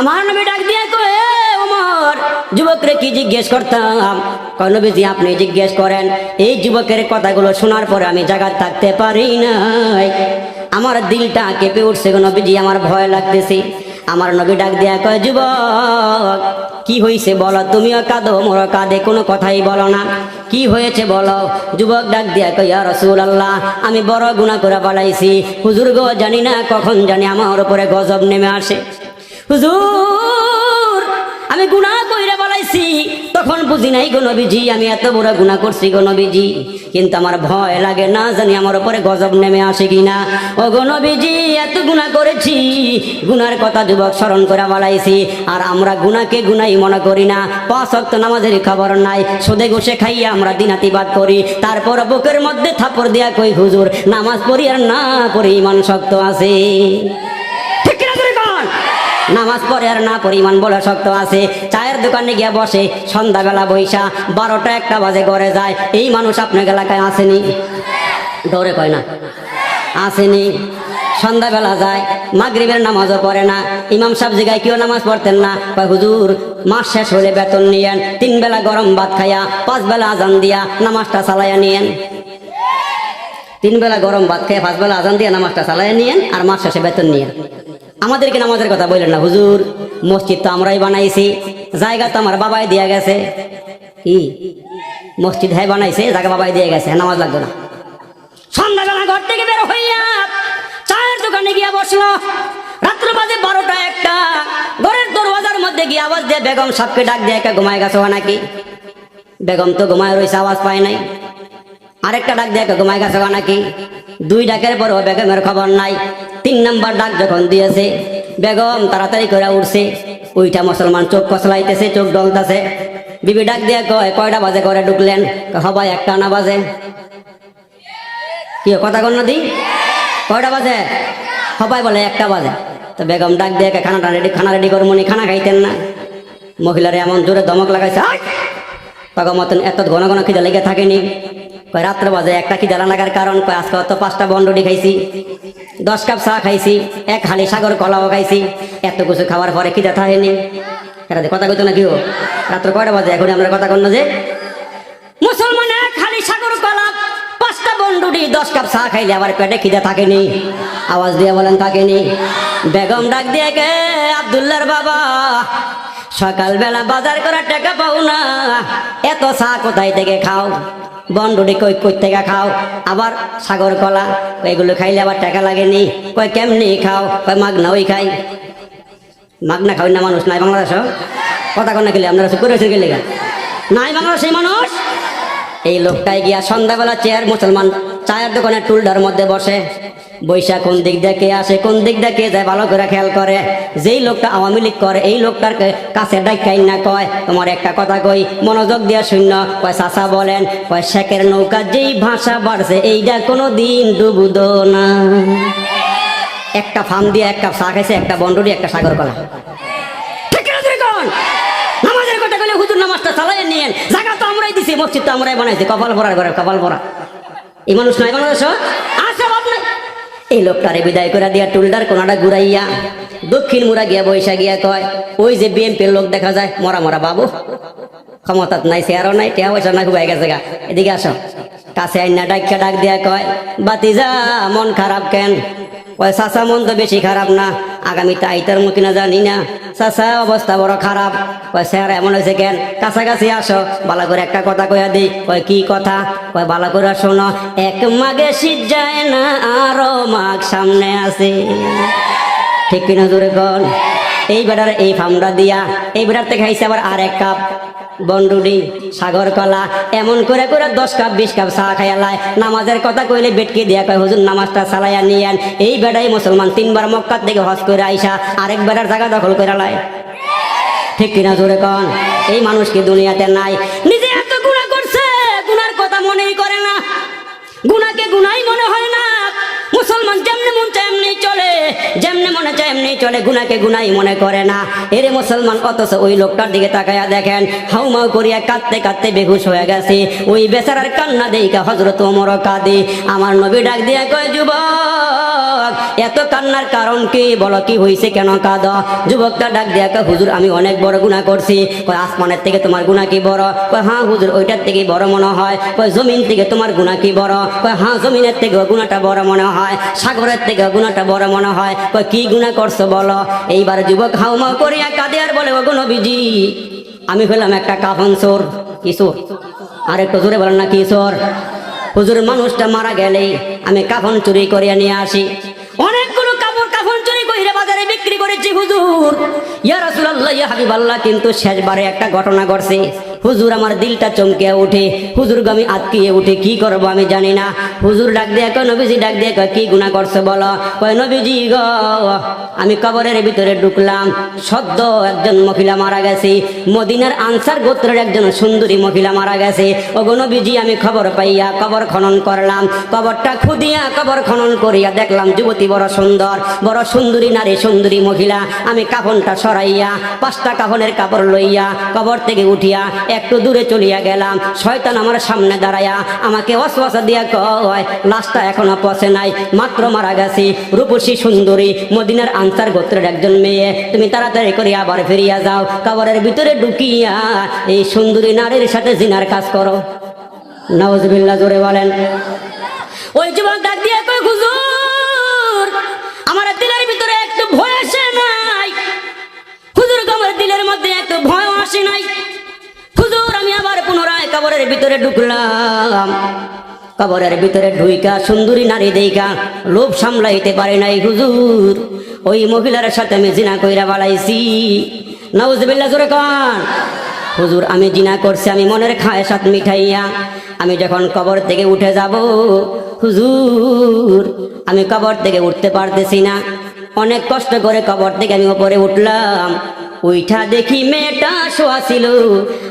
আমার নবী ডাক দিয়ে কয়ে, ওমর, যুবকরে কি জিজ্ঞেস করতাম? কয়, নবীজি, আপনি জিজ্ঞেস করেন, এই যুবকের কথাগুলো শোনার পরে আমি জায়গা থাকতে পারি নাই। আমার দিলটা কেঁপে উঠছে গো নবীজি, আমার ভয় লাগতেছে। আমার নবী ডাক দিয়া কয়, যুবক, কি হয়েছে বলো? তুমিও কাঁদো মোর কাঁদে, কোনো কথাই বলো না। কি হয়েছে বলো? যুবক ডাক দিয়া কই রসুল আল্লাহ আমি বড় গুণা করে বাড়াইছি হুজুর গো, জানি না কখন জানি, আমার উপরে গজব নেমে আসে। হুজুর, আমি গুনাহ কইরা বলাইছি, তখন বুঝি নাই গো নবীজি, আমি এত বড় গুনাহ করছি গো নবীজি। কিন্তু আমার ভয় লাগে না জানি আমার উপরে গজব নেমে আসে কিনা। ও গো নবীজি, এত গুনাহ করেছি গুনার কথা যুবক স্মরণ করে বলাইছি, আর আমরা গুণাকে গুনাই মনে করি না। পাঁচ অক্ত নামাজের খবর নাই, সুদে ঘুষে খাইয়া আমরা দিনাতিবাদ করি। তারপর বুকের মধ্যে থাপড় দিয়া কই, হুজুর, নামাজ পড়ি আর না পড়ি, ইমান শক্ত আছে? নামাজ পড়ে আর না পরিমাণ বলে শক্ত আছে। চায়ের দোকানে গিয়ে বসে, সন্ধ্যাবেলা বৈশা, বারোটা একটা বাজে ঘরে যায়। এই মানুষ আপনার এলাকায় আসেনি? দৌড়ে কয় না। আসেনি। সন্ধ্যাবেলা যায়, মাগরিবের নামাজও পড়ে না। ইমাম সাহেব জায়গায় কেউ নামাজ পড়তেন না? কয়, হুজুর, মাস শেষ হলে বেতন নিয়েন। তিন বেলা গরম ভাত খাইয়া পাঁচ বেলা আজান দিয়া নামাজটা চালাইয়া নিয়েন। তিন বেলা গরম ভাত খেয়ে, পাঁচ বেলা আজান দিয়ে নামাজটা চালাই নিয়েন আর মাস শেষে বেতন নিয়েন। আমাদেরকে নামাজের কথা বললেন না, হুজুর। মসজিদ তো আমরাই বানাইছি, জায়গা তো আমার বাবাই দিয়া গেছে। কি? মসজিদ হ্যাঁ বানাইছে, জায়গা বাবাই দিয়ে গেছে নামাজ লাগবে না। সন্ধ্যাবেলা ঘর থেকে বের হইয়া চায়ের দোকানে গিয়া বসল। রাত্র বাজে বারোটা একটা, ঘরের দরওয়াজার মধ্যে গিয়ে আওয়াজ দিয়ে বেগম সাপকে ডাক দিয়ে একা ঘুমায় গেছে নাকি? বেগম তো ঘুমায় রয়েছে আওয়াজ পায় নাই। আরেকটা ডাক দেখে ঘুমায় গেছে নাকি? দুই ডাকের পর বেগমের খবর নাই। তিন নাম্বার ডাক যখন দিয়েছে, বেগম তাড়াতাড়ি করে উঠছে, ওইটা মুসলমান চোখ কসলাইতেছে চোখ ডলতেছে। বিবি ডাক দিয়ে কয়, কয়টা বাজে করে ঢুকলেন? হবাই একটা না বাজে। কি কথা কন দি? কয়টা বাজে? সবাই বলে, একটা বাজে। তো বেগম ডাক দিয়ে খানাটা রেডি খানা রেডি করে মনি খানা খাইতেন না। মহিলারা এমন জোরে দমক লাগাইছে! পাগা মতন এত ঘন ঘন খিদে লেগে থাকেনি। কয়, রাত্রে বাজে, একটা খিদে লাগার কারণ? কয়, আজকে অত পাঁচটা বন্ডটি খাইছি, দশ কাপ চা খাইছি, এক হালি সাগর কলাও খাইছি, এত কিছু খাওয়ার পরে খিদে থাকেনি এটা কথা কইতো না কি হো রাত্রে কয়টা বাজে? এখন আমরা কথা কন যে। মুসলমান হালি সাগর কলা, পাঁচটা বন্ডুটি দশ কাপ চা খাইলে আবার পেটে খিদে থাকেনি, আওয়াজ দিয়ে বলেন থাকেনি। বেগম ডাক দিয়ে কে, আবদুল্লার বাবা, সকালবেলা বাজার করার টাকা পাও না, এত চা কোথায় থেকে খাও? বন্ডুটি কই কই থেকে খাও? আবার সাগর কলা, এগুলো খাইলে আবার টাকা লাগেনি। কই কেমনি খাও? কই মাগনা ওই খাই। মাগনা খাও না মানুষ, নাই বাংলাদেশ? কথা কন্যা গেলে আপনারা করেছে গেলে? নাই বাংলাদেশ মানুষ? এই লোকটাই গিয়া সন্ধ্যাবেলা চেয়ার মুসলমান চায়ের দোকানে টুলডার মধ্যে বসে। বৈশা কোন দিক দিয়ে কে আসে, কোন দিক দিয়ে কে যায়, ভালো করে খেয়াল করে। যেই লোকটা আওয়ামী লীগ করে, এই লোকটার কাছে ডাকাই না কয়, তোমার একটা কথা কই, মনোযোগ দিয়া শূন্য কয়, চাচা বলেন। কয়, শেখের নৌকা যেই ভাষা বাড়ছে এইটা কোনো দিন ডুবুদ না। একটা ফার্ম দিয়ে এক কাপ চা খাইছে, একটা বন্ডরি একটা সাগর কলা? নামাজের কথা কইলে হুজুর নামাজটা চালাই নিয়েন। জায়গা তো আমরাই দিছি, মসজিদ তো আমরাই বানাইছি, কপাল ভরার ঘরে, কপাল ভরা। এই মানুষ নাই বাংলাদেশ এই লোকটারে বিদায় করে দিয়া টুলডার কোনাটা ঘুরাইয়া দক্ষিণ মুরা গিয়া বৈশা গিয়া কয়, ওই যে বিএনপির লোক দেখা যায়, মরা মরা বাবু। ক্ষমতাত নাই, চেয়ারও নাই, টেয়া পয়সা না খুবাই গেছে গা। এদিকে আসো। কাছে আইনা ডাক্কা ডাক দিয়া কয়, বাতিজা, মন খারাপ কেন? ওই চাচা, মন তো বেশি খারাপ না। আগামীতে আইতার মুখী না জানি না। চাচা, অবস্থা বড় খারাপ। কয়, স্যার, এমন হয়েছে কেন? কাছাকাছি আসো। ভালো করে একটা কথা কইয়া দিই কয়, কি কথা? কয়, ভালো করে শোনো। এক মাগে শীত যায় না, আরও মাঘ সামনে আছে। ঠিক কিনা জোরে কন? এই বেটার এই ফার্মটা দিয়া, এই বেটার থেকে খাইছে আবার আর এক কাপ। বন্ডুডি সাগর কলা, এমন করে করে দশ কাপ, বিশ কাপ চা খাইয়ালায় নামাজের কথা কইলে বেটকে দিয়া কয়, হুজুর, নামাজটা চালাইয়া নিয়েন এই বেটাই মুসলমান তিনবার মক্কার থেকে হজ করে আইসা আরেক বেটার জায়গা দখল করে লায় ঠিক কিনা জোরে কন? এই মানুষ কি দুনিয়াতে নাই? নিজে এত গুণা করছে, গুনার কথা মনেই করে না। গুনাকে গুনাই মনে হয় না। মুসলমান যেমনি মন চায় যেমনি মনে চায়, এমনি চলে। গুনাকে গুনাই মনে করে না। এরে মুসলমান অথচ ওই লোকটার দিকে তাকায়া দেখেন হাউমাউ করিয়া কাঁদতে কাঁদতে বেহুশ হয়ে গেছে। ওই বেচারার কান্না দেইকা হজরত ওমর কাঁদে। আমার নবী ডাক দিয়া কয়, যুবক, এত কান্নার কারণ কি? বলো, কি হয়েছে কেন কাঁদ? যুবকটা ডাক দিয়া কয়, হুজুর, আমি অনেক বড় গুনাহ করছি। কয়, আসমানের থেকে তোমার গুনাহ কি বড়? কয় হ্যাঁ হুজুর, ওইটার থেকে বড় মনে হয়। কয়, জমিন থেকে তোমার গুনাহ কি বড়? কয় হ্যাঁ জমিনের থেকে গুণাটা বড় মনে হয়। সাগরের থেকে গুণাটা বড় মনে হয় কয়, কি গুণা করছ বলো? এইবার যুবক হাউমাউ করিয়া কাঁদে আর বলে, ওগো নবীজি, আমি হলাম একটা কাফন চোর। কিশোর আর একটু জোরে বলেন না কিশোর হুজুর, মানুষটা মারা গেলে আমি কাফন চুরি করিয়া নিয়ে আসি। অনেকগুলো কাপড় কাফন চুরি কইরে বাজারে বিক্রি করেছি হুজুর। ইয়া রাসূলুল্লাহ, ইয়া হাবিবাল্লাহ, কিন্তু শেষবারে একটা ঘটনা ঘটছে। হুজুর আমার দিলটা চমকে ওঠে হুজুর গো আমি আটকিয়ে উঠে, কি করব আমি জানি না। হুজুর ডাক দিয়ে কয়, নবীজি ডাক দিয়ে কয়, কি গুনাহ করছে বলো? কয়, নবীজি গো, আমি কবরের ভিতরে ঢুকলাম, সদ্য একজন মহিলা মারা গেছে। মদিনার আনসার গোত্রের একজন সুন্দরী মহিলা মারা গেছে। ও নবীজি, আমি খবর পাইয়া কবর খনন করলাম। কবরটা খুদিয়া কবর খনন করিয়া দেখলাম যুবতী বড় সুন্দর, বড় সুন্দরী নারী, সুন্দরী মহিলা। আমি কাফনটা সরাইয়া, পাঁচটা কাফনের কাপড় লইয়া কবর থেকে উঠিয়া একটু দূরে চলিয়া গেলাম। শয়তান আমার সামনে দাঁড়ায়া আমাকে অশ্বাসা দিয়া কয়, লাশটা এখনও পচে নাই, মাত্র মারা গেছে। রূপসী সুন্দরী, মদিনার আনসার গোত্রের একজন মেয়ে। তুমি তাড়াতাড়ি করে আবার ফিরিয়া যাও। কাবারের ভিতরে ঢুকিয়া এই সুন্দরী নারীর সাথে জিনার কাজ করো। নওয়াজবিল্লা জোরে বলেন। ওই যুবক ডাক দিয়ে হুজুর, আমার দিলের ভিতরে একটু ভয় আসে নাই। হুজুর আমার দিলের মধ্যে একটু ভয় আসে নাই। কবরের ভিতরে ঢুকলাম। কবরের ভিতরে ঢুইকা, সুন্দরী নারী দেইকা লোভ সামলাইতে পারে নাই হুজুর। ওই মহিলার সাথে আমি জিনা কইরা বাড়াইছি। নওয়াজবিল্লা জোরে কন। হুজুর, আমি জিনা করছি, আমি মনের খায় সাত মিঠাইয়া। আমি যখন কবর থেকে উঠে যাব, হুজুর, আমি কবর থেকে উঠতে পারতেছি না। অনেক কষ্ট করে কবর থেকে আমি ওপরে উঠলাম। উইঠা দেখি মেয়েটা শোয়া ছিল।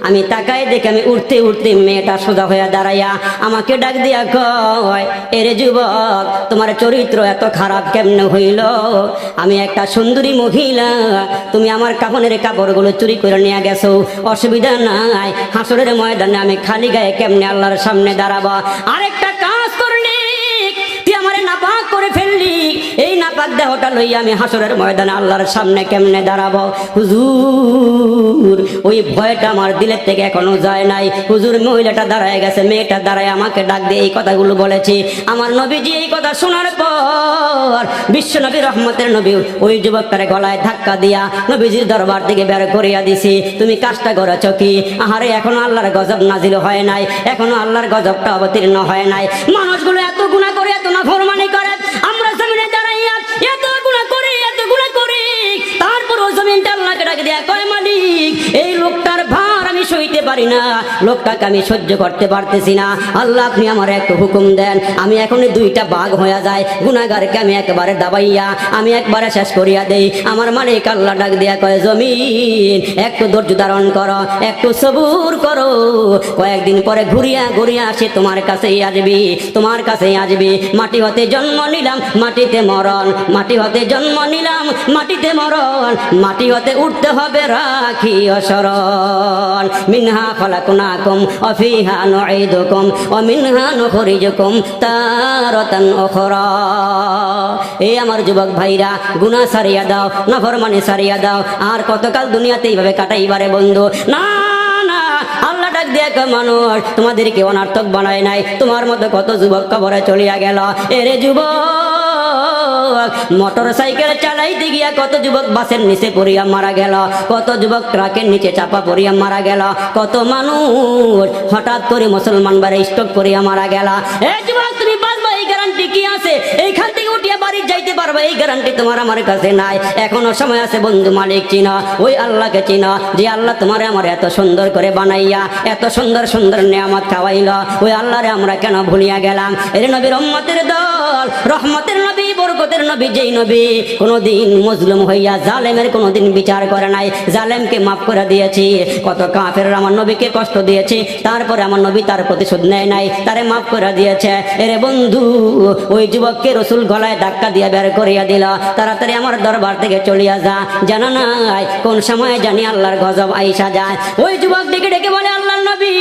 আমি তাকাই দেখে আমি উঠতে উঠতে মেয়েটা সোজা হয়ে দাঁড়াইয়া আমাকে ডাক দিয়া কয়, এরে যুবক, তোমার চরিত্র এত খারাপ কেমনে হইল? আমি একটা সুন্দরী মহিলা, তুমি আমার কাপনের কাপড়গুলো চুরি করে নিয়ে গেছো। অসুবিধা নাই, হাসরের ময়দানে আমি খালি গায়ে কেমনে আল্লাহর সামনে দাঁড়াবো? আরেকটা কাজ নাপাক দেহটা লইয়া আমি হাসরের ময়দানে আল্লাহর সামনে কেমনে দাঁড়াবো? হুজুর, ওই ভয়টা আমার দিলের থেকে এখনও যায় নাই। হুজুর, মহিলাটা দাঁড়ায় গেছে, মেয়েটা দাঁড়ায় আমাকে ডাক দিয়ে এই কথাগুলো আমার নবীজি এই কথা শোনার পর বিশ্ব নবী রহমতের নবী ওই যুবকটারে গলায় ধাক্কা দিয়া নবীজির দরবার থেকে বের করিয়া দিছি। তুমি কাজটা করেছ কি? আহারে, এখনও আল্লাহর গজব নাজিল হয় নাই। এখনও আল্লাহর গজবটা অবতীর্ণ হয় নাই। মানুষগুলো এত গুণা করে, এত না ফরমানি করে দেয়া কয় মালিক এই লোকটার আমি সইতে পারি না। লোকটাকে আমি সহ্য করতে পারতেছি না। আল্লাহ, আপনি আমার একটু হুকুম দেন। আমি এখন দুইটা বাঘ হয়ে যায়। গুনাগারকে আমি একবারে দাবাইয়া, আমি একবারে শেষ করিয়া দেই। আমার মালিক আল্লাহ ডাক দিয়া কয়, জমিন, একটু ধৈর্য ধারণ করো, একটু সবুর করো। কয়েকদিন পরে ঘুরিয়া ঘুরিয়া আসে তোমার কাছেই আসবি, তোমার কাছেই আসবি। মাটি হতে জন্ম নিলাম, মাটিতে মরণ। মাটি হতে জন্ম নিলাম, মাটিতে মরণ। মাটি হতে উঠতে হবে রাখি অসরণ মিনহা খলাকুনাকুম, অফিহা নুঈদুকুম ও মিনহা নুখরিজুকুম তারাতান উখরা। এই আমার যুবক ভাইরা, গুনাহ সারিয়া দাও, নাফরমানি সারিয়া দাও, আর কতকাল দুনিয়াতে এইভাবে কাটাইবারে বন্ধু? না মানুষ, তোমাদেরকে অনার্থক বানায় নাই, তোমার মতো কত যুবক কবরে চলিয়া গেল। এরে যুবক মোটর সাইকেল চালাইতে গিয়া কত যুবক বাসের নিচে পড়িয়া মারা গেল, কত যুবক ট্রাকের নিচে চাপা পড়িয়া মারা গেল, কত মানুষ হঠাৎ করে মুসলমান বারে স্টক করিয়া মারা গেল। এ যুবক গ্যারান্টি কি আছে? এইখান থেকে উঠিয়া বাড়ি যাইতে পারবা, এই গ্যারান্টি তোমার আমার কাছে নাই। এখনও সময় আছে, বন্ধু মালিক, চিনা, ওই আল্লাহকে চিনা, যে আল্লাহ তোমারে আমার এত সুন্দর করে বানাইয়া, এত সুন্দর সুন্দর নিয়ামত খাওয়াইল। ওই আল্লাহরে আমরা কেন ভুলিয়া গেলাম? এর নবী রহমতের দল, রহমতের নবী, বরকতের নবী, যেই নবী কোনোদিন মজলুম হইয়া, জালেমের কোনোদিন বিচার করে নাই। জালেমকে মাফ করে দিয়েছি, কত কাফের আমার নবীকে কষ্ট দিয়েছি, তারপরে আমার নবী তার প্রতিশোধ নেয় নাই, তারে মাফ করে দিয়েছে। এরে বন্ধু ওই যুবককে রসুল গলায় ধাক্কা দিয়ে বের করিয়া দিল। তাড়াতাড়ি আমার দরবার থেকে চলিয়া যা। জানা নাই কোন সময় জানি আল্লাহর গজব আইসা যায়। ওই যুবক ডেকে ডেকে বলে, আল্লাহর নবী,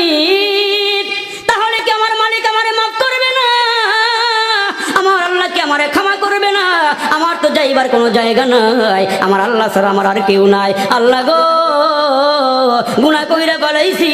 তাহলে কি আমার মালিক আমারে মাফ করবে না? আমার আল্লাহ কি আমারে ক্ষমা করবে না? আমার তো যাইবার কোনো জায়গা নাই। আমার আল্লাহ ছাড়া আমার আর কেউ নাই। আল্লাহ গো গুণা কইরা পালাইছি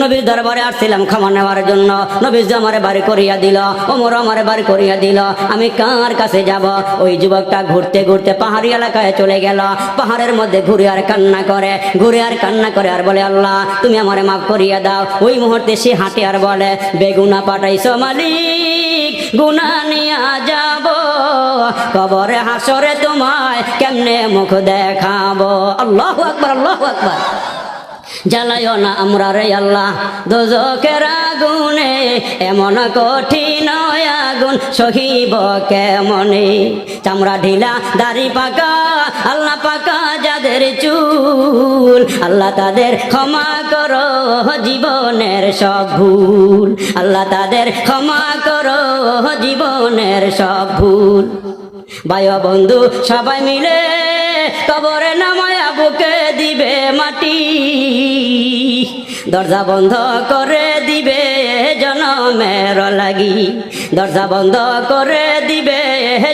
নবীর দরবারে আসছিলাম ক্ষমা নেওয়ার জন্য। নবীর যে আমারে বাড়ি করিয়া দিল, ওমর আমারে বাড়ি করিয়া দিল, আমি কার কাছে যাব? ওই যুবকটা ঘুরতে ঘুরতে পাহাড়ি এলাকায় চলে গেল। পাহাড়ের মধ্যে ঘুরে আর কান্না করে, ঘুরে আর কান্না করে আর বলে, আল্লাহ, তুমি আমারে মাফ করিয়া দাও। ওই মুহূর্তে সে হাঁটে আর বলে, বেগুনা পাঠাইছো মালিক, গুনা নিয়া যাব। কবরে হাসরে তোমায় কেমনে মুখ দেখাবো? আল্লাহ আকবার আল্লাহ আকবার। জ্বালায় না আমরা রে আল্লাহ। দোজকের আগুনে, এমন কঠিন আগুন, সহিব কেমনে? চামড়া ঢিলা, দাড়ি পাকা আল্লাহ পাকা যাদের চুল, আল্লাহ তাদের ক্ষমা করো, জীবনের সব ভুল। আল্লাহ তাদের ক্ষমা করো, জীবনের সব ভুল। ভাই বন্ধু, সবাই মিলে কবরে নামায়া বুকে দিবে মাটি। দরজা বন্ধ করে দিবে জনমের লাগি। দরজা বন্ধ করে দিবে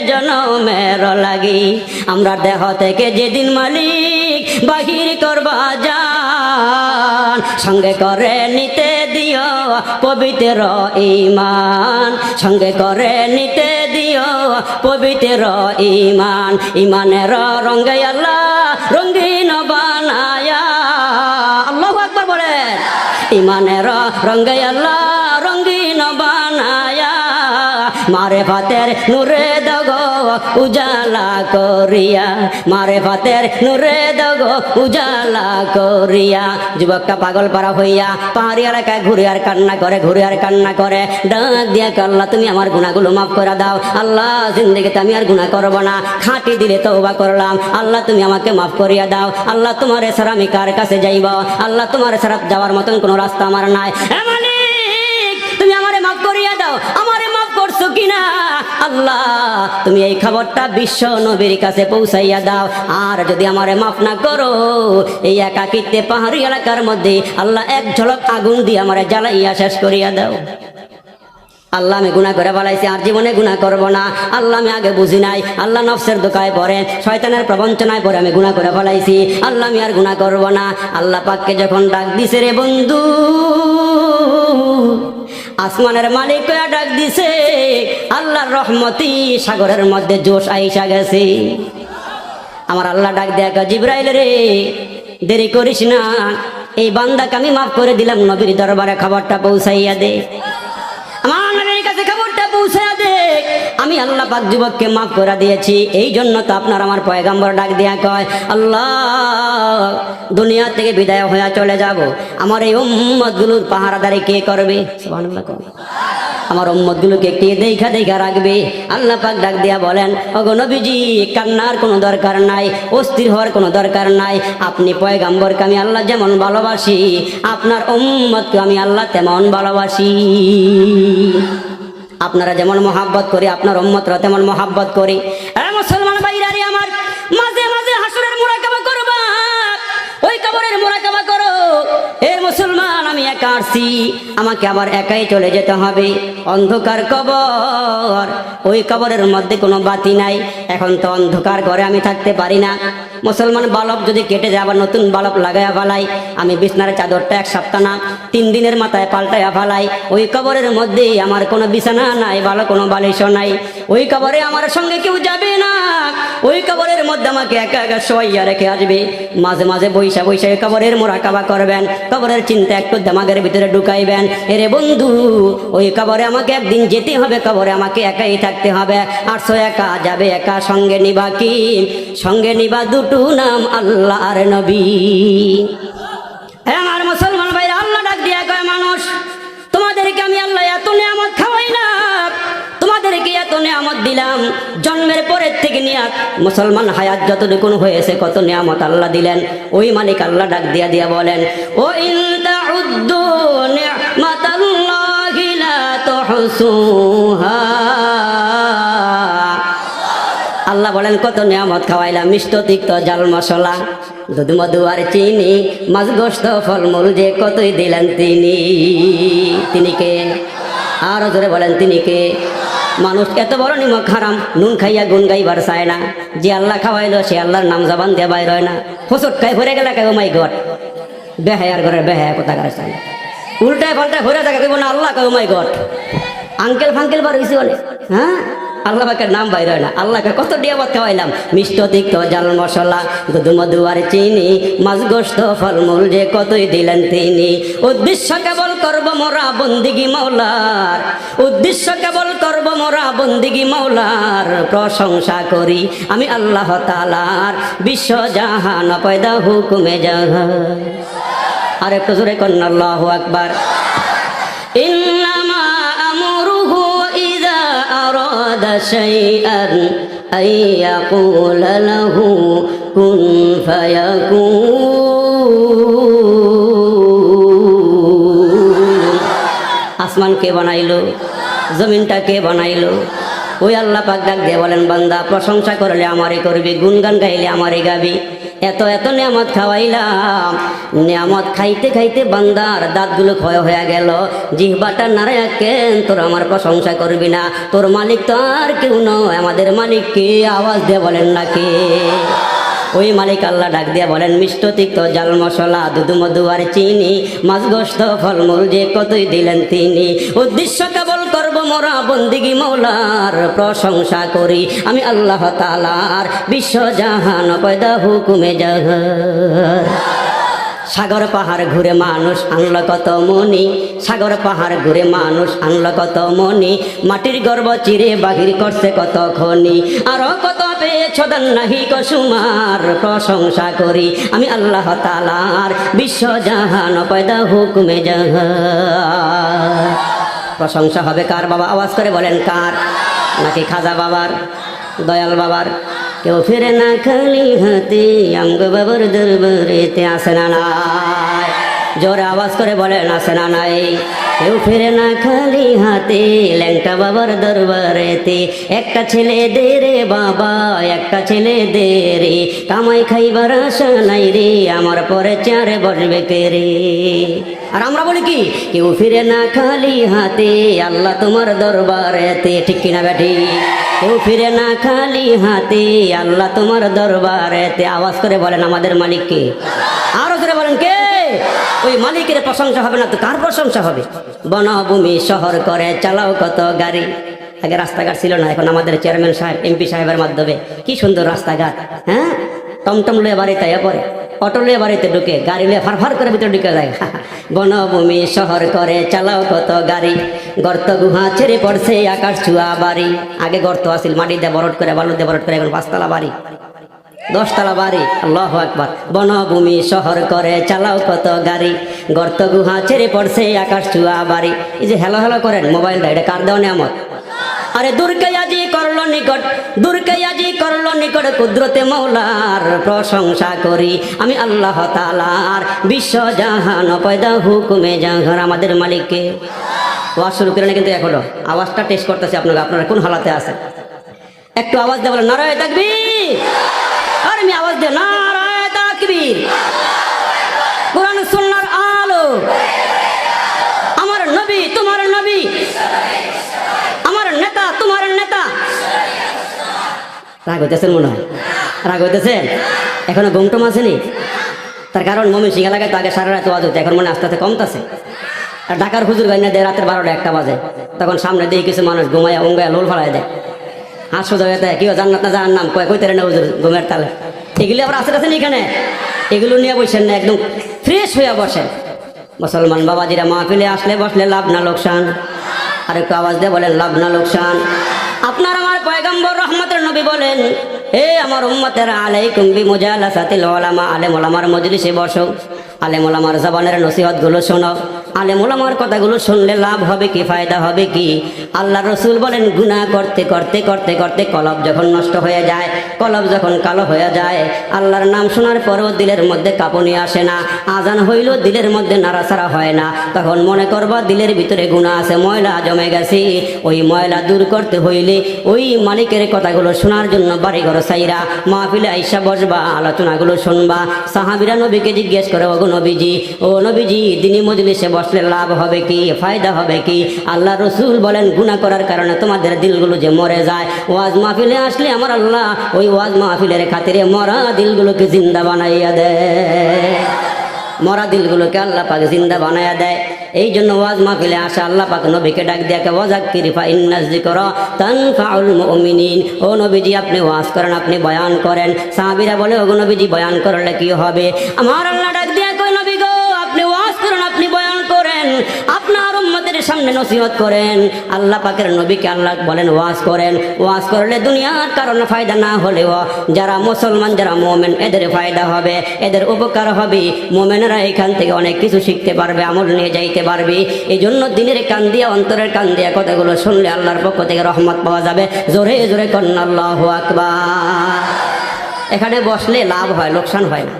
জনমের লাগি। আমরা দেহ থেকে যেদিন মালিক বাহির করবা যান সঙ্গে করে নিতে দিও, পবিত্র ইমান সঙ্গে করে নিতে দিও, পবিত্র ইমান ইমানের রঙ্গে আল্লাহ রঙ্গিন বানায়া। আল্লাহ আকবার বলেন। ইমানের রঙ্গে আল্লাহ রঙ্গিন বানায়া। মারে ফাতের নূরে দগ উজালা করিয়া, মারে ফাতের নূরে দগ, উজালা করিয়া। যুবকটা পাগল পারা হইয়া পাহাড়ি এলাকায় ঘুরে আর কান্না করে ঘুরে আর কান্না করে। ডাক দিয়া কে আল্লাহ, তুমি আমার গুণাগুলো মাফ করে দাও। আল্লাহ, জিন্দগিতে আমি আর গুণা করব না। খাঁটি দিলে তওবা করলাম। আল্লাহ, তুমি আমাকে মাফ করিয়া দাও। আল্লাহ, তোমার এছাড়া আমি কার কাছে যাইব? আল্লাহ, তোমার ছাড়া যাওয়ার মতন কোনো রাস্তা আমার নাই। তুমি আমারে মাফ করিয়া দাও। আমারে কিনা? আল্লাহ, তুমি এই খবরটা বিশ্ব নবীর কাছে পৌঁছাইয়া দাও। আর যদি মাফ না করো, এই একাকিত্বে পাহাড়ি এলাকার মধ্যে আল্লাহ এক ঝলক আগুন দিয়ে জ্বালাইয়া শেষ করিয়া দাও। আল্লাহ, আমি গুণা করে বলাইছি আর জীবনে গুণা করব না। আল্লাহ, আমি আগে বুঝি নাই। আল্লাহ নফসের দোকায় পড়ে, শয়তানের প্রবঞ্চনায় পড়ে আমি গুণা করে বলাইছি আল্লাহ, আমি আর গুণা করব না। আল্লাহ পাককে যখন ডাক দিছে রে বন্ধু, আসমানের মালিক ডাক দিছে আল্লাহর রহমতি সাগরের মধ্যে জোশ আইসা গেছে। আমার আল্লাহ ডাক দেয়া জিব্রাইল রে, দেরি করিস না। এই বান্দাকে আমি মাফ করে দিলাম, নবীর দরবারে খবরটা পৌঁছাইয়া দে। আমার কাছে পৌঁছাইয়া দে। আমি আল্লাহ পাক যুবককে মাফ করে দিয়েছি। এই জন্য তো আপনার আমার পয়গাম্বর ডাক দেয়া কয়, আল্লাহ, দুনিয়া থেকে বিদায় হয়ে চলে যাব। আমার এই উম্মতগুলোর পাহারাদারি কে করবে? সুবহানাল্লাহ। আমার উম্মতগুলোকে কে দেখা দেখা রাখবে। আল্লাহ পাক ডাক দিয়া বলেন, ওগো নবীজি, কান্নার কোনো দরকার নাই, অস্থির হওয়ার কোনো দরকার নাই। আপনি পয়গাম্বরকে আমি আল্লাহ যেমন ভালোবাসি, আপনার উম্মতকে আমি আল্লাহ তেমন ভালোবাসি। আপনারা যেমন মহাব্বত করি, আপনার উম্মতরা তেমন মহাব্বত করি। মুসলমান ভাইরারে আমার, মাঝে আমি একা আসছি আমাকে আবার একাই চলে যেতে হবে। অন্ধকার কবর, ওই কবরের মধ্যে কোনো বাতি নাই। এখন তো অন্ধকার ঘরে আমি থাকতে পারি না। মুসলমান বালব যদি কেটে যায়, আবার নতুন বালব লাগাইয়া ফালাই আমি বিছনার চাদরটা এক সপ্তাহ না, তিন দিনের মাথায় পাল্টাইয়া ফালাই ওই কবরের মধ্যে আমার কোনো বিছানা নাই, ভালো কোনো বালিশও নাই। ওই কবরে আমার সঙ্গে কেউ যাবে না। ওই কবরের মধ্যে আমাকে একা একা শোয়াইয়া রেখে আসবে। মাঝে মাঝে বৈশা বৈশা কবরের মোরাকাবা করবেন, কবরের চিন্তা একটু দামাগের ভিতরে ঢুকাইবেন। এরে বন্ধু, ওই কবরে আমাকে একদিন যেতে হবে, কবরে আমাকে একাই থাকতে হবে। আর সো একা যাবে, একা সঙ্গে নিবা কি? সঙ্গে নিবা দুটো নাম আল্লাহ আর নবী আমার মুসলমান ভাই আল্লাহ ডাক দিয়া কয়, মানুষ, তোমাদেরকে আমি আল্লাহ এত নিয়ামত না। তোমাদেরকে এত নিয়ামত দিলাম। জন্মের পরের থেকে নিয়ে মুসলমান হায়াত যতটুকুন হয়েছে, কত নিয়ামত আল্লাহ দিলেন। ওই মালিক আল্লাহ ডাক দিয়া দিয়া বলেন, ও ইনতাউদ্দু নি'মাতাল্লাহি লা তুহসুহা। আল্লাহ বলেন, কত নিয়ামত খাওয়াইলাম মিষ্ট তিক্ত জাল মশলা। দুধ, মধু আর চিনি, মাছ, গোস্ত, ফলমূল যে কতই দিলেন তিনি। তিনি কে? আরও জোরে বলেন, তিনি কে? মানুষ এত বড় নিমক হারাম, নুন খাইয়া গুন গাইবার চায় না। যে আল্লাহ খাওয়াইলো, সে আল্লাহর নাম জবান দিয়ে বাইর হয় না। ফসট খাই ভরে গেলে কেউ মাই গড? বেহায়ার ঘরে বেহায়া কোথা করে চায়? উল্টায় পাল্টায় ঘুরে থাকে না, আল্লাহ কেউ মাই গড। আঙ্কেল ফাঙ্কেল বার হয়েছে বলে হ্যাঁ? আল্লাহ নাম বাইর হয় না। আল্লাহকে কত ডিয়াবাদ খাওয়াইলাম। মিষ্ট, তিক্ত জাল মশলা মধু আর চিনি মাছ গোস্ত ফলমূল যে কতই দিলেন তিনি। উদ্দেশ্য কেবল করব মরা বন্দিগি মাওলার। উদ্দেশ্য কেবল করব মরা বন্দিগি মৌলার প্রশংসা করি আমি আল্লাহ তালার বিশ্ব জাহান পয়দা হুকুমে জাহান। আর একটু কন্যা আল্লাহ আকবার। ইন্না أراد شيئا أن يقول له كن فيكون আসমান কে বানাইলো জমিনটা কে বানাইলো ওই আল্লাহ পাক ডাক দিয়ে বলেন বান্দা প্রশংসা করলে আমারই করবি গুনগান গাইলে আমারই গাবি এত এত নিয়ামত খাওয়াইলাম। নিয়ামত খাইতে খাইতে বান্দার দাঁতগুলো ক্ষয় হয়ে গেল। জিহবাটা নারায় কেন তোর আমার প্রশংসা করবি না? তোর মালিক তো আর কেউ নয়। আমাদের মালিক কে? আওয়াজ দিয়ে বলেন না কে? ওই মালিক আল্লাহ ডাক দিয়া বলেন, মিষ্ট তিক্ত জাল মশলা, দুধ, মধু আর চিনি, মাছ, গোস্ত, ফলমূল যে কতই দিলেন তিনি। উদ্দেশ্য কেবল করব মোরা বন্দিগি মৌলার প্রশংসা করি। আমি আল্লাহ তালার বিশ্ব জাহান পয়দা হুকুমে জাহার সাগর পাহাড় ঘুরে মানুষ আনল কত মনি। সাগর পাহাড় ঘুরে মানুষ আনল কত মনি। মাটির গর্ব চিরে বাহির করছে কত খনি। আরও কত পেয়েছ দান নাহি কসুমার প্রশংসা করি। আমি আল্লাহ তালার বিশ্ব জাহান পয়দা হুকুমে জাহান। প্রশংসা হবে কার বাবা? আওয়াজ করে বলেন কার? নাকি খাজা বাবার? দয়াল বাবার? কেউ ফিরে না খালি হাতে আমগ বাবার দরবারেতে আসে না নাই। জোরে আওয়াজ করে বলেন, আসে না নাই। কেউ ফিরে না খালি হাতে, ল্যাংটা বাবার দরবারেতে। একটা ছেলে দে রে বাবা, একটা ছেলে দে রে। কামাই খাইবার আশা নাই রে, আমার পরে চারে বসবে কে রে? আর আমরা বলি কি, কেউ ফিরে না খালি হাতে, আল্লাহ তোমার দরবারেতে। ঠিক কিনা ব্যাঠি কেউ ফিরে না খালি হাতে, আল্লাহ তোমার দরবারেতে। আওয়াজ করে বলেন আমাদের মালিককে। আরও করে বলেন কে? ওই মালিকের প্রশংসা হবে না, তো কার প্রশংসা হবে? বনভূমি শহর করে চালাও কত গাড়ি? আগে রাস্তাঘাট ছিল না, এখন আমাদের চেয়ারম্যান সাহেব, এমপি সাহেবের মাধ্যমে। কি সুন্দর রাস্তাঘাট হ্যাঁ? টমটম লয়ে বাড়িতে পরে, অটো লয়ে বাড়িতে ঢুকে, গাড়ি লয়ে ফারফার করে ভিতরে ঢুকে যায়। বনভূমি শহর করে চালাও কত গাড়ি? গর্ত গুহা ছেড়ে পড়ছে আকাশ ছুয়া বাড়ি। আগে গর্ত আসিল মাটি দিয়ে বরট করে, বালু দিয়ে বরট করে, এখন পাঁচতলা বাড়ি। দশতলা বাড়ি, আল্লাহ একবার বনভূমি শহর করে, চালাও কত গাড়ি। গর্ত গুহা ছেড়ে পড়ছে আকাশ ছুয়া বাড়ি। এই যে হেলো হেলো করেন মোবাইলটা, এটা কার দেওয়া নিয়ামত? আরে দুর্গাজি করল নিকট দুর্গাজি করল নিকট কুদরতে মৌলার প্রশংসা করি। আমি আল্লাহ তালার বিশ্ব জাহান পয়দা হুকুমে জাহান, আমাদের মালিককে। ওয়াজ শুরু করে না কিন্তু এখনও আওয়াজটা টেস্ট করতেছে আপনারা আপনারা কোন হালাতে আছে একটু আওয়াজ দিয়ে বলেন, নারায় থাকবি আমি আওয়াজ দিয়ে, নারায় তাকবীর। কোরআন সুন্নার আলো। আমার নবী, তোমার নবী। আমার নেতা, তোমার নেতা। রাগ হইতেছেন মনে হয়? রাগ হইতেছেন? এখনও ঘুমটম আসেনি? তার কারণ মমি সিং এলাকায় তো আগে সারা রাত ওয়াজ হতো এখন মনে আস্তে আস্তে কমতেছে। আর ঢাকার হুজুর গাইনা দেয় রাতের বারোটা একটা বাজে। তখন সামনে দিয়ে কিছু মানুষ ঘুমাইয়া উঙ্গায় লোল ফালাই দেয়। হাত সোজা হয়ে দেয় কেউ জান্নাত না জানার নাম কয়, কইতে না হুজুর ঘুমের তালে। এগুলি আবার আসে আছেন এখানে? এগুলো নিয়ে বসেন না, একদম ফ্রেশ হয়ে বসেন। মুসলমান বাবাজিরা মাহফিলে আসলে বসলে লাভ না লোকসান। আর একটু আওয়াজ দিয়ে বলেন, লাভ না লোকসান। আপনার আমার পয়গম্বর রহমতের নবী বলেন, এ আমার উম্মতের আলাইকুম বি মুজালাসাতিল উলামা আলেম ওলামার মজলিসে বসো। আলেম ওলামার জবানের নসিহতগুলো শোনো। আলেম ওলামার কথাগুলো শুনলে লাভ হবে কি, ফায়দা হবে কি? আল্লাহ রসুল বলেন, গুনাহ করতে করতে করতে করতে কলব যখন নষ্ট হয়ে যায়, কলব যখন কালো হয়ে যায়, আল্লাহর নাম শোনার পরেও দিলের মধ্যে কাঁপুনি আসে না, আজান হইলেও দিলের মধ্যে নাড়াচাড়া হয় না। তখন মনে করবা, দিলের ভিতরে গুণা আছে, ময়লা জমে গেছে। ওই ময়লা দূর করতে হইলে ওই মালিকের কথাগুলো শোনার জন্য বাড়ি ঘর সাইরা মাহফিলে আইসা বসবা, আলোচনাগুলো শুনবা। সাহাবিরা নবীকে জিজ্ঞেস করে নবীজি, ও নবীজি, দিনী মজলিসে বসলে লাভ হবে কি, ফায়দা হবে কি? আল্লাহ রসুল বলেন গুণা করার কারণে তোমাদের দিলগুলো যে মরে যায়। ওয়াজ মাহফিলে আসলে আমার আল্লাহ ওই ওয়াজ মাহফিলের খাতিরে মরা দিলগুলোকে জিন্দা বানাইয়া দেয়। মরা দিলগুলোকে আল্লাহ পাক জিন্দা বানায়া দেয়। এই জন্য ওয়াজ মাহফিলে আসা আল্লাহ পাক নবীকে ডাক দিয়া কে, ওয়াজাক্কির ফা ইন্নাস যিকরা তানফাউল মুমিনিন। ও নবীজি, আপনি ওয়াজ করেন, আপনি বয়ান করেন। সাহাবীরা বলে, ওগো নবীজি, বয়ান করলে কি হবে? আমার আল্লাহ ডাক দিয়া আপনার উম্মতের সামনে নসিহত করেন। আল্লাহ পাকের নবীকে আল্লাহ বলেন, ওয়াজ করেন। ওয়াজ করলে দুনিয়ার কারণে ফায়দা না হলেও যারা মুসলমান, যারা মোমেন, এদের ফায়দা হবে, এদের উপকার হবে। মোমেনেরা এখান থেকে অনেক কিছু শিখতে পারবে, আমল নিয়ে যাইতে পারবে। এই জন্য দিনের কান অন্তরের কান দিয়া কথাগুলো শুনলে আল্লাহর পক্ষ থেকে রহমত পাওয়া যাবে। জোরে জোরে কন্যা, আল্লাহ আকবার। এখানে বসলে লাভ হয়, লোকসান হয় না।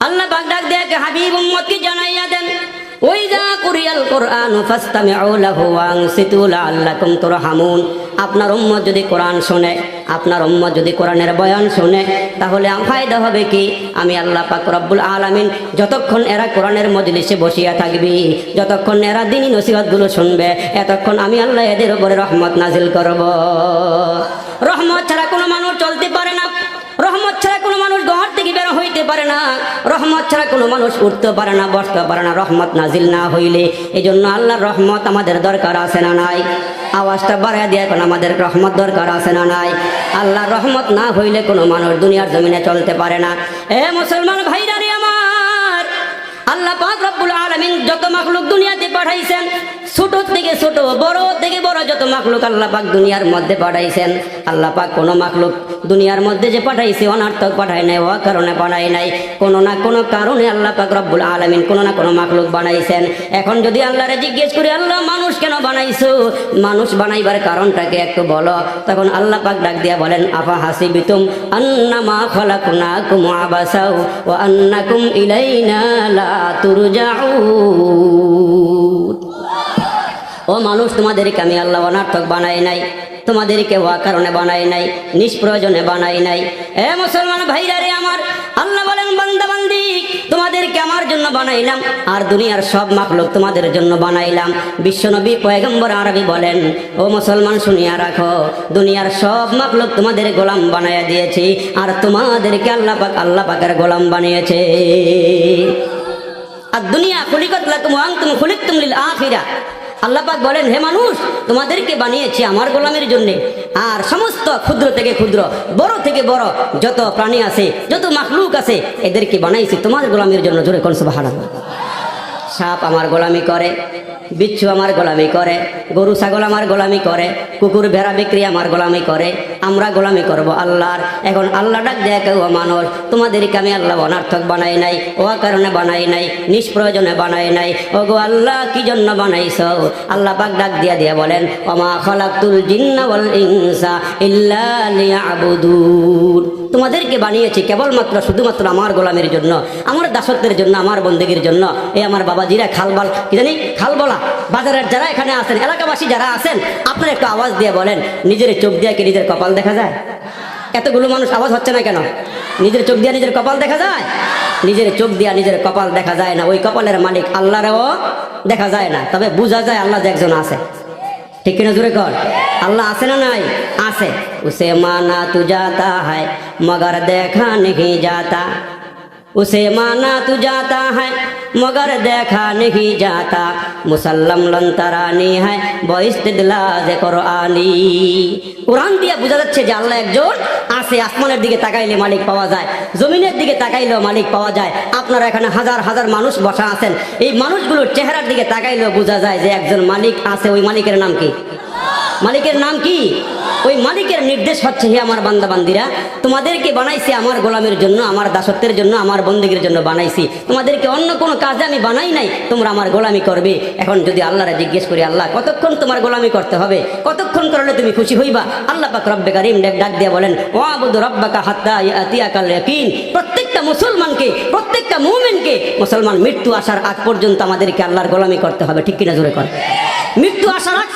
আল্লাহ বাগদাক দেখ হাবিব উম্মতকে জানাইয়া দেন। ওই যা কোরআন আপনার উম্মত যদি কোরআন শুনে, আপনার উম্মত যদি কোরআনের বয়ান শুনে, তাহলে ফায়দা হবে কি? আমি আল্লাহ পাক রব্বুল আলামিন যতক্ষণ এরা কোরআনের মজলিসে বসিয়া থাকবি, যতক্ষণ এরা দিনী নসিহতগুলো শুনবে, এতক্ষণ আমি আল্লাহ এদের উপরে রহমত নাজিল করব। রহমত ছাড়া কোনো মানুষ চলতে পারে না রহমত ছাড়া কোনো মানুষ ঘর থেকে বের হইতে পারে না। রহমত ছাড়া কোনো মানুষ উঠতে পারে না, বসতে পারে না। রহমত নাজিল না হইলে এই জন্য আল্লাহর রহমত আমাদের দরকার আছে না নাই? আওয়াজটা বাড়াই দিয়ে এখন আমাদের রহমত দরকার আছে না নাই? আল্লাহর রহমত না হইলে কোনো মানুষ দুনিয়ার জমিনে চলতে পারে না। এ মুসলমান ভাইরা রে আমার, আল্লাহ পাক রব্বুল আলামিন যত মাখলুক দুনিয়াতে পাঠাইছেন ছোট থেকে ছোট, বড় থেকে বড় যত মাকলুক আল্লাহ পাক দুনিয়ার মধ্যে পাঠাইছেন। আল্লাহ পাক কোনো মাকলুক দুনিয়ার মধ্যে যে পাঠাইছে, অনার্থক পাঠায় নাই ও কারণে বানাই নাই। কোনো না কোনো কারণে আল্লাহ পাক রব্বুল আলামিন কোনো না কোনো মাকলুক বানাইছেন। এখন যদি আল্লাহরে জিজ্ঞেস করি, আল্লাহ মানুষ কেন বানাইছো? মানুষ বানাইবার কারণটাকে একটু বলো। তখন আল্লাহ পাক ডাক দিয়া বলেন, আফা হাসিবিতুম আন্নামা খলাকুনাকুম আবাসাও ওয়া আন্নাকুম ইলাইনা লা তুরজাউন? ও মানুষ, তোমাদেরকে আমি আল্লাহ অনার্থক বানাই নাই, তোমাদেরকে ওয়া কারণে বানাই নাই, নিষ্প্রয়োজনে বানাই নাই। এ মুসলমান ভাইরা রে আমার, আল্লাহ বলেন, বান্দা বান্দি, তোমাদেরকে আমার জন্য বানাইলাম, আর দুনিয়ার সব মাখলুক তোমাদের জন্য বানাইলাম। বিশ্বনবী পয়গম্বর আরবি বলেন, ও মুসলমান শুনিয়া রাখো, দুনিয়ার সব মাখলুক তোমাদের গোলাম বানাইয়া দিয়েছি, আর তোমাদেরকে আল্লাহ পাক, আল্লাহ পাকের গোলাম বানিয়েছে। আর দুনিয়া, খুলিকত লাকুম ওয়া আনতুম খুলিকতুম লিল আখিরা। আল্লাহ পাক বলেন, হে মানুষ, তোমাদেরকে বানিয়েছি আমার গোলামের জন্য। আর সমস্ত ক্ষুদ্র থেকে ক্ষুদ্র, বড় থেকে বড় যত প্রাণী আছে, যত মাখলুক আছে, এদেরকে বানাইছি তোমার গোলামের জন্য জোরে কোন সুবহানাল্লাহ। সাপ আমার গোলামি করে, বিচ্ছু আমার গোলামি করে, গরু ছাগল আমার গোলামি করে, কুকুর ভেড়া বিক্রি আমার গোলামি করে, আমরা গোলামি করব আল্লাহর। এখন আল্লাহ ডাক দেয় কেউ মানুষ, তোমাদেরকে আমি আল্লাহ অনার্থক বানাই নাই, ও কারণে বানাই নাই, নিষ্প্রয়োজনে বানাই নাই ও গো আল্লাহ কি জন্য বানাইছ? আল্লাহ পাক ডাক দিয়া দিয়া বলেন অমা খলাকুল জিন্না ইনসা ইল্লা লিয়াবুদুন। তোমাদেরকে বানিয়েছি কেবলমাত্র, শুধুমাত্র আমার গোলামের জন্য, আমার দাসত্বের জন্য, আমার বন্দীগীর জন্য। এই আমার বাবাজিরা খালবাল কি জানি? খালবলা বাজারের যারা এখানে আছেন, এলাকাবাসী যারা আছেন, আপনারা একটু আওয়াজ দিয়ে বলেন, নিজের চোখ দিয়ে কি নিজের কপাল দেখা যায়? এতগুলো মানুষ আওয়াজ হচ্ছে না কেন? নিজের চোখ দিয়ে নিজের কপাল দেখা যায়? নিজের চোখ দিয়া নিজের কপাল দেখা যায় না। ওই কপালের মালিক আল্লাহরও দেখা যায় না। তবে বোঝা যায় আল্লাহ যে একজন আছে। ঠিক কিনা জোরে কর? আল্লাহ আছে না নাই? আছে। উসে মানা তু যাতা হয়, মগর দেখা নেই যাতা उसे माना तू जाता है मगर देखा नहीं जाता मुसल्लम लंतरानी है বইস্তিদলাজে কোরআনি কোরআন দিয়ে বোঝা যাচ্ছে যে আল্লাহ একজন আছে আসমানের দিকে তাকাইলে মালিক পাওয়া যায় জমিনের দিকে তাকাইলেও মালিক পাওয়া যায় আপনারা এখানে হাজার হাজার মানুষ বসা আছেন এই মানুষগুলোর চেহারার দিকে তাকাইলেও বোঝা যায় যে একজন মালিক আছে ওই মালিকের নাম কি মালিকের নাম কি? ওই মালিকের নির্দেশ হচ্ছে, হে আমার বান্দা বান্দিরা, তোমাদেরকে বানাইছি আমার গোলামের জন্য, আমার দাসত্বের জন্য, আমার বন্দীগীর জন্য বানাইছি। তোমাদেরকে অন্য কোনো কাজে আমি বানাই নাই, তোমরা আমার গোলামি করবে। এখন যদি আল্লাহরা জিজ্ঞেস করি, আল্লাহ, কতক্ষণ তোমার গোলামি করতে হবে? কতক্ষণ করলে তুমি খুশি হইবা? আল্লাহ পাক রব্বে কারিম ডাক দিয়ে বলেন ও আবুদু রব্বাকা হাত্তা ইয়াকিন। প্রত্যেকটা মুসলমানকে, প্রত্যেকটা মুমিনকে, মুসলমান মৃত্যু আসার আগ পর্যন্ত আমাদেরকে আল্লাহর গোলামি করতে হবে। ঠিক কিনা জোরে করে। মৃত্যু আসার আগ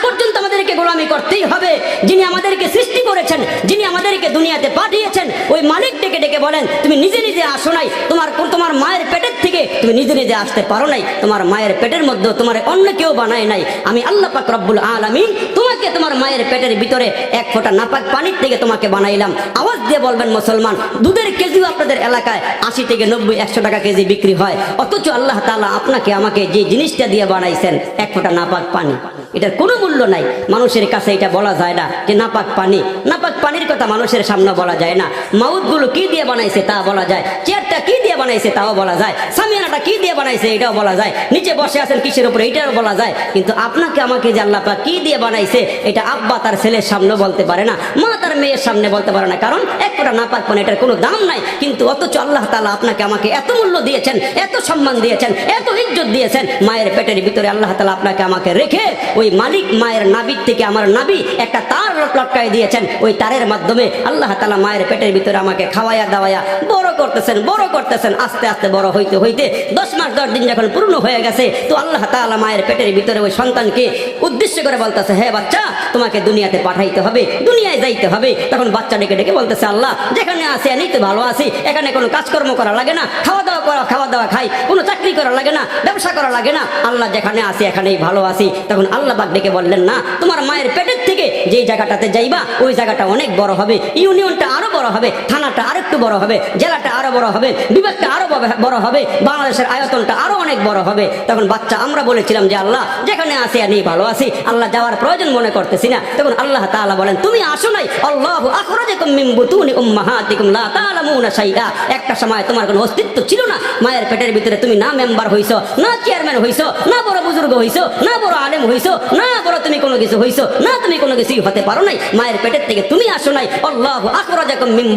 গোলামি করতেই হবে। যিনি আমাদেরকে সৃষ্টি করেছেন, যিনি আমাদেরকে দুনিয়াতে পাঠিয়েছেন, ওই মালিক ডেকে ডেকে বলেন, তুমি নিজে নিজে আসো নাই। তোমার তোমার মায়ের পেটের থেকে তুমি নিজে নিজে আসতে পারো নাই। তোমার মায়ের পেটের মধ্যে তোমার অন্য কেউ বানায় নাই। আমি আল্লাহ পাক রব্বুল আলামিন তোমাকে তোমার মায়ের পেটের ভিতরে এক ফোঁটা নাপাক পানির থেকে তোমাকে বানাইলাম। আওয়াজ দিয়ে বলবেন, মুসলমান, দুধের কেজিও আপনাদের এলাকায় আশি থেকে নব্বই, একশো টাকা কেজি বিক্রি হয়। অথচ আল্লাহ তালা আপনাকে আমাকে যে জিনিসটা দিয়ে বানাইছেন, এক ফোঁটা নাপাক পানি। এটার কোনো মূল্য নাই। মানুষের কাছে এটা বলা যায় না যে নাপাক পানি। নাপাক পানির কথা মানুষের সামনে বলা যায় না। মাউথগুলো কি দিয়ে বানাইছে তা বলা যায়। চেয়ারটা কি দিয়ে বানাইছে তাও বলা যায়। সামিয়ানাটা কি দিয়ে বানাইছে এটাও বলা যায়। নিচে বসে আছেন কিসের উপরে এটাও বলা যায়। কিন্তু আপনাকে, আমাকে যে আল্লাহ পাক কি দিয়ে বানাইছে, এটা আব্বা তার ছেলের সামনে বলতে পারে না। মা তার মেয়ের সামনে বলতে পারে না। কারণ এক ফোঁটা নাপাক পানি, এটার কোনো দাম নাই। কিন্তু অথচ আল্লাহ তাআলা আপনাকে, আমাকে এত মূল্য দিয়েছেন, এত সম্মান দিয়েছেন, এত ইজ্জত দিয়েছেন। মায়ের পেটের ভিতরে আল্লাহ তালা আপনাকে, আমাকে রেখে ওই মালিক মায়ের নাবির থেকে আমার নাবি একটা তার লটকায় দিয়েছেন। ওই তারের মাধ্যমে আল্লাহ তাআলা মায়ের পেটের ভিতরে আমাকে খাওয়াইয়া দাওয়াইয়া বড় করতেছেন বড় করতেছেন। আস্তে আস্তে বড় হইতে হইতে দশ মাস, দশ দিন যখন পূর্ণ হয়ে গেছে, তো আল্লাহ তাআলা মায়ের পেটের ভিতরে ওই সন্তানকে উদ্দেশ্য করে বলতেছে, হে বাচ্চা, তোমাকে দুনিয়াতে পাঠাইতে হবে, দুনিয়ায় যাইতে হবে। তখন বাচ্চা ডেকে ডেকে বলতেছে, আল্লাহ, যেখানে আসি আমি তো ভালো আছি, এখানে কোনো কাজকর্ম করা লাগে না খাওয়া দাওয়া করা খাওয়া দাওয়া খাই, কোনো চাকরি করা লাগে না, ব্যবসা করা লাগে না। আল্লাহ যেখানে আসি এখানেই ভালো আছি। তখন আল্লাহ বাক ডেকে বললেন না তোমার মায়ের পেটের থেকে যে জায়গাটাতে যাইবা, ওই জায়গাটা অনেক বড় হবে। ইউনিয়নটা আরও বড় হবে, থানাটা আরও একটু বড় হবে, জেলাটা আরও বড় হবে, বিভাগটা আরও বড়- হবে, বাংলাদেশের আয়তনটা আরও অনেক বড় হবে। তখন বাচ্চা আমরা বলেছিলাম যে, আল্লাহ, যেখানে আসি আমি ভালো আছি। আল্লাহ যাওয়ার প্রয়োজন মনে করতেছি না। তখন আল্লাহ তাআলা বলেন, তুমি আসো নাই। আল্লাহু আখরাজাকুম মিন বুতুনি উম্মাহাতিকুম একটা সময় তোমার কোনো অস্তিত্ব ছিল না। মায়ের পেটের ভিতরে তুমি না মেম্বার হইছো, না চেয়ারম্যান হইছো, না বড় বুজুর্গ হইছো, না বড় আলেম হইছো, না বড় তুমি কোনো কিছু হইছো, না তুমি কোনো কিছুই হতে পারো নাই। মায়ের পেটের থেকে তুমি আসো নাই। অল্লাহ আখরাজাকুম মিন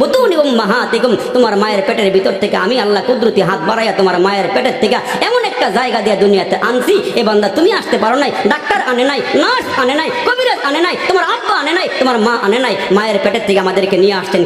তোমার মায়ের পেটের ভিতর থেকে আমি আল্লাহ কুদরতি হাত বাড়াইয়া তোমার মায়ের পেটের থেকে এমন একটা জায়গা দিয়ে দুনিয়াতে আনছি। এ বান্দা তুমি আসতে পারো নাই। ডাক্তার আনে নাই, নার্স আনে নাই, কবিরাজ আনে নাই, তোমার আব্বা আনে নাই, তোমার মা আনে নাই। মায়ের পেটের থেকে আমাদেরকে নিয়ে আসছেন